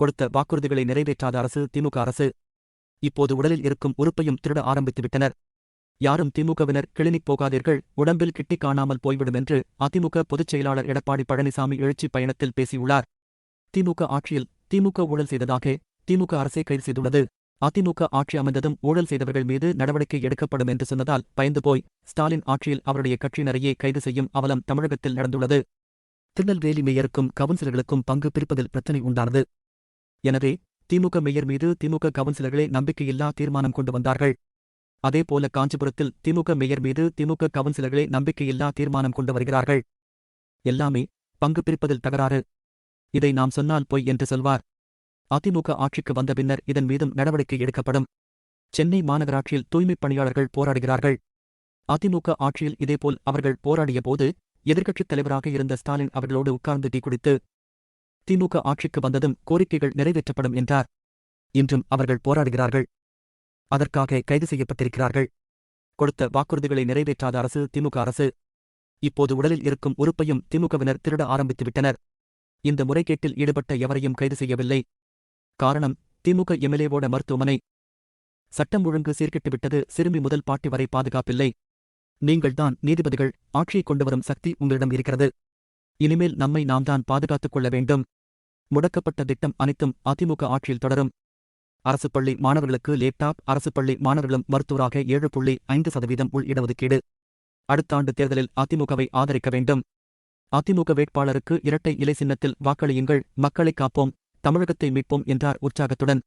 கொடுத்த வாக்குறுதிகளை நிறைவேற்றாத அரசு திமுக அரசு. இப்போது உடலில் இருக்கும் உறுப்பையும் திருட ஆரம்பித்துவிட்டனர். யாரும் திமுகவினர் கிளினிக் போகாதீர்கள் உடம்பில் கிட்டி காணாமல் போய்விடும் என்று அதிமுக பொதுச் செயலாளர் எடப்பாடி பழனிசாமி எழுச்சி பயணத்தில் பேசியுள்ளார். திமுக ஆட்சியில் திமுக ஊழல் செய்ததாக திமுக அரசை கைது செய்துள்ளது. அதிமுக ஆட்சி அமைந்ததும் ஊழல் செய்தவர்கள் மீது நடவடிக்கை எடுக்கப்படும் என்று சொன்னதால் பயந்து போய் ஸ்டாலின் ஆட்சியில் அவருடைய கட்சியினரையே கைது செய்யும் அவலம் தமிழகத்தில் நடந்துள்ளது. திருநெல்வேலி மேயருக்கும் கவுன்சிலர்களுக்கும் பங்கு பிரிப்பதில் பிரச்சினை உண்டானது. எனவே திமுக மேயர் மீது திமுக கவுன்சிலர்களே நம்பிக்கையில்லா தீர்மானம் கொண்டு வந்தார்கள். அதேபோல காஞ்சிபுரத்தில் திமுக மேயர் மீது திமுக கவுன்சிலர்களே நம்பிக்கையில்லா தீர்மானம் கொண்டு வருகிறார்கள். எல்லாமே பங்கு பிரிப்பதில் தகராறு. இதை நாம் சொன்னால் பொய் என்று சொல்வார். அதிமுக ஆட்சிக்கு வந்த பின்னர் இதன் மீதும் நடவடிக்கை எடுக்கப்படும். சென்னை மாநகராட்சியில் தூய்மைப் பணியாளர்கள் போராடுகிறார்கள். அதிமுக ஆட்சியில் இதேபோல் அவர்கள் போராடிய போது எதிர்க்கட்சித் தலைவராக இருந்த ஸ்டாலின் அவர்களோடு உட்கார்ந்து டீ குடித்து திமுக ஆட்சிக்கு வந்ததும் கோரிக்கைகள் நிறைவேற்றப்படும் என்றார். இன்றும் அவர்கள் போராடுகிறார்கள். அதற்காக கைது செய்யப்பட்டிருக்கிறார்கள். கொடுத்த வாக்குறுதிகளை நிறைவேற்றாத அரசு திமுக அரசு. இப்போது உடலில் இருக்கும் உறுப்பையும் திமுகவினர் திருட ஆரம்பித்துவிட்டனர். இந்த முறைகேட்டில் ஈடுபட்ட எவரையும் கைது செய்யவில்லை. காரணம் திமுக எம்எல்ஏவோட மருத்துவமனை. சட்டம் ஒழுங்கு சீர்கெட்டுவிட்டது சிறுமி முதல் பாட்டி வரை பாதுகாப்பில்லை. நீங்கள்தான் நீதிபதிகள் ஆட்சியை கொண்டுவரும் சக்தி உங்களிடம் இருக்கிறது. இனிமேல் நம்மை நாம் தான் பாதுகாத்துக் கொள்ள வேண்டும். முடக்கப்பட்ட திட்டம் அனைத்தும் அதிமுக ஆட்சியில் தொடரும். அரசு பள்ளி மாணவர்களுக்கு லேப்டாப் அரசு பள்ளி மாணவர்களும் மருத்துவராக ஏழு புள்ளி ஐந்து சதவீதம் உள் இடஒதுக்கீடு. அடுத்த ஆண்டு தேர்தலில் அதிமுகவை ஆதரிக்க வேண்டும். அதிமுக வேட்பாளருக்கு இரட்டை இலை சின்னத்தில் வாக்களியுங்கள். மக்களை காப்போம். தமிழகத்தை மீட்போம் என்றார் உற்சாகத்துடன்.